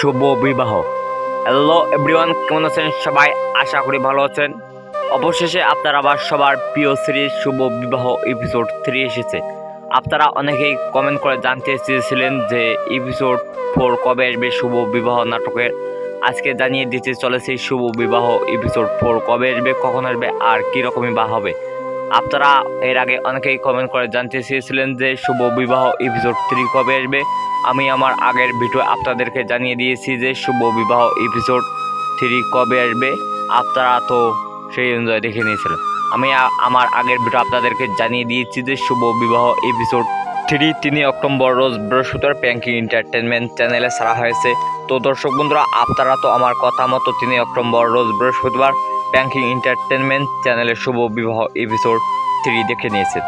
শুভ বিবাহ। Hello everyone কেমন আছেন সবাই? আশা করি ভালো আছেন। অবশেষে আপনারা আবার সবার প্রিয় সিরিজ শুভ বিবাহ এপিসোড থ্রি এসেছে। আপনারা অনেকেই কমেন্ট করে জানতে চেয়েছিলেন যে এপিসোড ফোর কবে আসবে শুভ বিবাহ নাটকের। আজকে জানিয়ে দিতে চলেছে শুভ বিবাহ এপিসোড ফোর কবে আসবে, কখন আসবে, আর কীরকমই বা হবে। আপনারা এর আগে অনেকেই কমেন্ট করে জানতে চেয়েছিলেন যে শুভ বিবাহ এপিসোড থ্রি কবে আসবে? আমি আমার আগের ভিডিও আপনাদেরকে জানিয়ে দিয়েছি যে শুভ বিবাহ এপিসোড থ্রি কবে আসবে। আপনারা তো সেই অনুযায়ী দেখে নিয়েছিলেন। আমি আমার আগের ভিডিও আপনাদেরকে জানিয়ে দিয়েছি যে শুভ বিবাহ এপিসোড থ্রি তিন অক্টোবর রোজ বৃহস্পতিবার প্যাঙ্কিং এন্টারটেনমেন্ট চ্যানেলে ছাড়া হয়েছে। তো দর্শক বন্ধুরা, আপনারা তো আমার কথা মতো তিন অক্টোবর রোজ বৃহস্পতিবার ব্যাংকিং এন্টারটেনমেন্ট চ্যানেলের শুভ বিবাহ এপিসোড থ্রি দেখে নিয়েছেন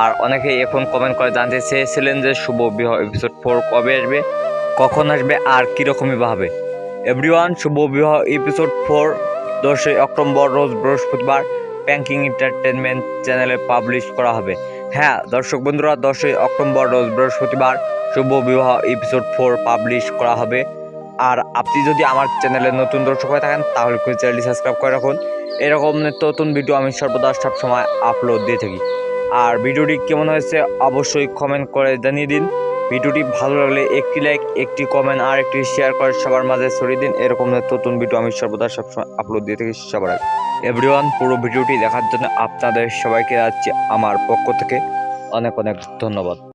আর অনেকে এখন কমেন্ট করে জানতে চেয়েছিলেন যে শুভ বিবাহ এপিসোড ফোর কবে আসবে, কখন আসবে, আর কীরকমই বা হবে। Everyone Shubho Bibaho episode four দশই অক্টোবর রোজ বৃহস্পতিবার ব্যাংকিং এন্টারটেনমেন্ট চ্যানেলে পাবলিশ করা হবে। হ্যাঁ দর্শক বন্ধুরা, দশই অক্টোবর রোজ বৃহস্পতিবার শুভ বিবাহ এপিসোড ফোর পাবলিশ করা হবে। আর আপনি যদি আমার চ্যানেলে নতুন দর্শক হয়ে থাকেন, তাহলে কিন্তু চ্যানেলটি সাবস্ক্রাইব করে রাখুন। এরকম নতুন ভিডিও আমি সর্বদা সব সময় আপলোড দিয়ে থাকি। আর ভিডিওটি কেমন হয়েছে, অবশ্যই কমেন্ট করে জানিয়ে দিন। ভিডিওটি ভালো লাগলে একটি লাইক একটি কমেন্ট আর একটি শেয়ার করে সবার মাঝে ছড়িয়ে দিন। এরকম নতুন ভিডিও আমি সর্বদা সবসময় আপলোড দিয়ে থাকি সবার আগে। এভরিওয়ান পুরো ভিডিওটি দেখার জন্য আপনাদের সবাইকে যাচ্ছে আমার পক্ষ থেকে অনেক অনেক ধন্যবাদ।